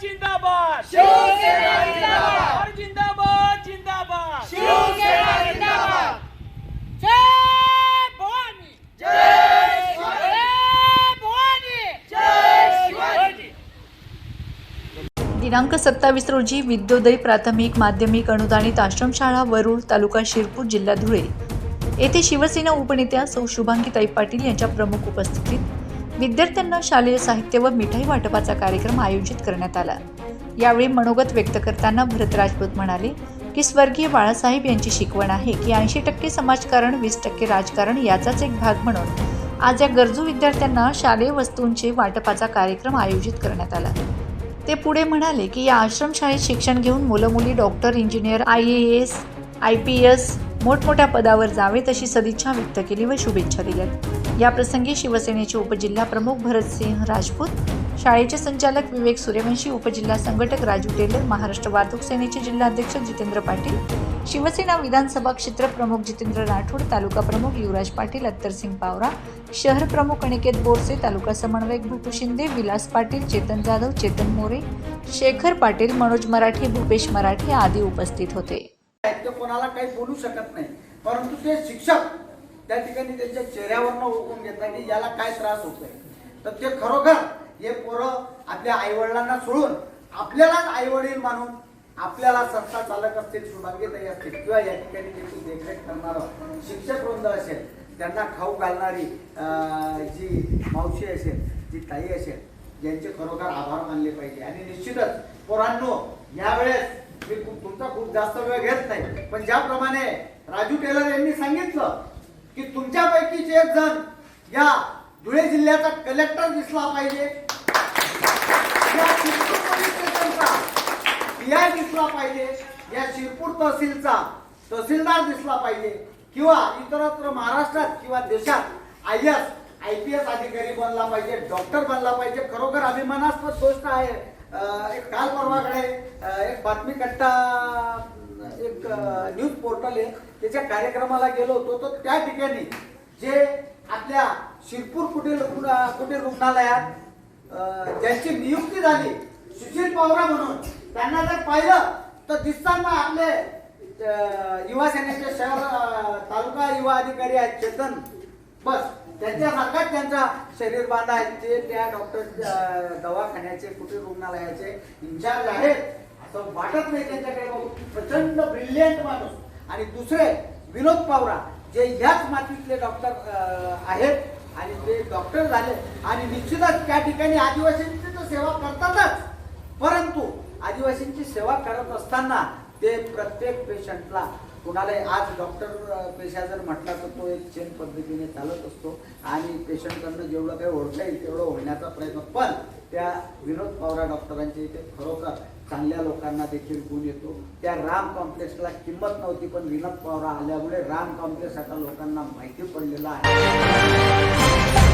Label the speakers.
Speaker 1: जिंदाबाद! शिवसेना जिंदाबाद! जिंदाबाद जिंदाबाद! शिवसेना जिंदाबाद! जय भवानी! जय दिनांक सत्तावीस रोजी विद्योदय प्राथमिक माध्यमिक अनुदानित आश्रमशाळा वरुळ तालुका शिरपूर जिल्हा धुळे. येथे शिवसेना उपनेत्या सौ शुभांगीताई पाटील यांच्या प्रमुख उपस्थितीत विद्यार्थ्यांना शालेय साहित्य व मिठाई वाटपाचा कार्यक्रम आयोजित करण्यात आला. यावेळी मनोगत व्यक्त करताना भरत राजपूत म्हणाले की स्वर्गीय बाळासाहेब यांची शिकवण आहे की ऐंशी टक्के समाजकारण वीस टक्के राजकारण याचाच एक भाग म्हणून आज या गरजू विद्यार्थ्यांना शालेय वस्तूंचे वाटपाचा कार्यक्रम आयोजित करण्यात आला. ते पुढे म्हणाले की या आश्रमशाळेत शिक्षण घेऊन मुलं मुली doctor engineer I A S I P S मोठमोठ्या पदावर जावेत अशी सदिच्छा व्यक्त केली व शुभेच्छा दिल्यात या प्रसंगी शिवसेनेचे उपजिल्हा प्रमुख भरतसिंह राजपूत शाळेचे संचालक विवेक सूर्यवंशी उपजिल्हा संघटक राजू टेलर महाराष्ट्र वाहतूक सेनेचे जिल्हाध्यक्ष जितेंद्र पाटील शिवसेना विधानसभा क्षेत्र प्रमुख जितेंद्र राठोड तालुका प्रमुख युवराज पाटील अत्तरसिंग पावरा शहर प्रमुख अनिकेत बोरसे तालुका समन्वयक भूपू शिंदे विलास पाटील चेतन जाधव चेतन मोरे शेखर पाटील मनोज मराठे भूपेश मराठे आदी उपस्थित होते.
Speaker 2: ते कोणाला काही बोलू शकत नाही. परंतु ते शिक्षक त्या ठिकाणी त्यांच्या चेहऱ्यावरनं ओळखून घेतात की याला काय त्रास होतोय. तर ते खरोखर हे पोरं आपल्या आईवडिलांना सोडून आपल्यालाच आईवडील मानून आपल्याला संस्था चालक असतील सुभाग्यताई असतील किंवा या ठिकाणी त्याची देखरेख करणारं शिक्षक वृंद असेल त्यांना खाऊ घालणारी जी मावशी असेल जी ताई असेल यांचे खरोखर आभार मानले पाहिजे. आणि निश्चितच पोरांनो यावेळेस मी तुमचा खूप जास्त वेळ घेत नाही. पण ज्याप्रमाणे राजू टेलर यांनी सांगितलं की तुमच्यापैकी एक जण या धुळे जिल्ह्याचा कलेक्टर दिसला पाहिजे या दिसला पाहिजे या शिरपूर तहसीलचा तहसीलदार दिसला पाहिजे किंवा इतरत्र महाराष्ट्रात किंवा देशात I S I P S अधिकारी बनला पाहिजे डॉक्टर बनला पाहिजे. खरोखर अभिमानास्पद गोष्ट आहे. एक काल परवाकडे एक बातमी कट्टा एक न्यूज पोर्टल आहे त्याच्या कार्यक्रमाला गेलो होतो. तर त्या ठिकाणी जे आपल्या शिरपूर कुटीर कुटीर रुग्णालयात ज्यांची नियुक्ती झाली सुशील पवरा म्हणून त्यांना जर पाहिलं तर दिसताना आपले युवा सेनेचे शहर तालुका युवा अधिकारी आहेत चेतन बस त्यांच्यासारखाच त्यांचा शरीर बांधा ते त्या डॉक्टर दवाखान्याचे कुठे रुग्णालयाचे इन्चार्ज आहेत. असं वाटत नाही त्यांच्याकडे प्रचंड ब्रिलियंट माणूस. आणि दुसरे विनोद पावरा जे ह्याच मातीतले डॉक्टर आहेत. आणि ते डॉक्टर झाले. आणि निश्चितच त्या ठिकाणी आदिवासींची तर सेवा करतातच. परंतु आदिवासींची सेवा करत असताना ते प्रत्येक पेशंटला कुणाला आज डॉक्टर पेशा जर म्हटला तर तो एक चेन पद्धतीने चालत असतो आणि पेशंटकडनं जेवढं काही ओढता येईल तेवढं होण्याचा प्रयत्न. पण त्या विनोद पावरा डॉक्टरांच्या इथे खरोखर चांगल्या लोकांना देखील गुण येतो. त्या राम कॉम्प्लेक्सला किंमत नव्हती पण विनोद पावरा आल्यामुळे राम कॉम्प्लेक्स आता लोकांना माहिती पडलेला आहे.